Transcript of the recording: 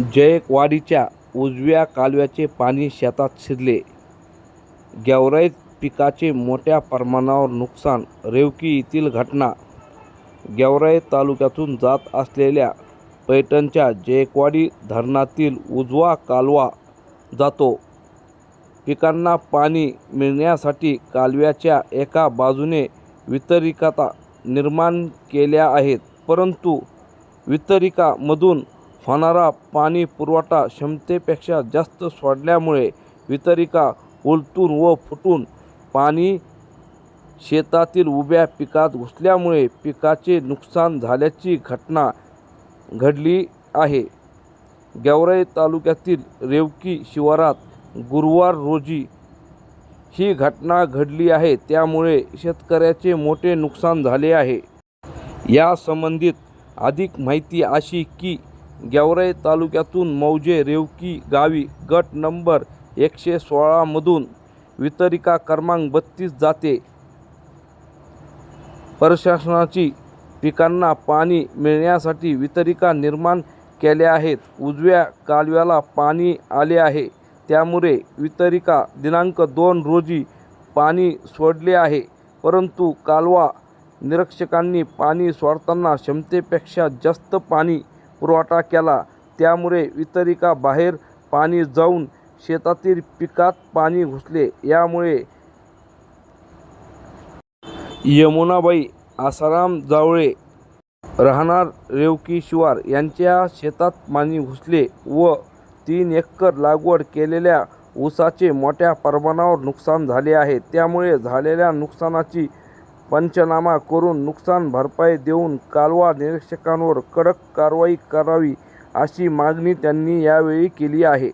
जयकवाडीच्या उजव्या कालव्याचे पाणी शेतात शिरले. गेवराईत पिकाचे मोठ्या प्रमाणावर नुकसान रेवकी येथील घटना. गेवराई तालुक्यातून जात असलेल्या पैठणच्या जयकवाडी धरणातील उजवा कालवा जातो. पिकांना पाणी मिळण्यासाठी कालव्याच्या एका बाजूने वितरिकता निर्माण केल्या आहेत परंतु वितरिकामधून होणारा पाणी पुरवठा क्षमतेपेक्षा जास्त सोडल्यामुळे वितरिका उलटून व फुटून पाणी शेतातील उभ्या पिकात घुसल्यामुळे पिकाचे नुकसान झाल्याची घटना घडली आहे. गेवराई तालुक्यातील रेवकी शिवारात गुरुवार रोजी ही घटना घडली आहे. त्यामुळे शेतकऱ्याचे मोठे नुकसान झाले आहे. या संबंधित अधिक माहिती अशी की गेवराई तालुक्यातून मौजे रेवकी गावी गट नंबर एकशे सोळामधून वितरिका क्रमांक बत्तीस जाते. प्रशासनाची पिकांना पाणी मिळण्यासाठी वितरिका निर्माण केल्या आहेत. उजव्या कालव्याला पाणी आले आहे. त्यामुळे वितरिका दिनांक दोन रोजी पाणी सोडले आहे. परंतु कालवा निरीक्षकांनी पाणी सोडताना क्षमतेपेक्षा जास्त पाणी पुरवठा केला. त्यामुळे वितरिका बाहेर पाणी जाऊन शेतातील पिकात पाणी घुसले. यामुळे यमुनाबाई आसाराम जावळे राहणार रेवकी शिवार यांच्या शेतात पाणी घुसले व तीन एकर लागवड केलेल्या ऊसाचे मोठ्या प्रमाणावर नुकसान झाले आहे. त्यामुळे झालेल्या नुकसानाची पंचनामा करून नुकसान भरपाई देऊन कालवा निरीक्षकांवर कडक कारवाई करावी अशी मागणी त्यांनी यावेळी केली आहे.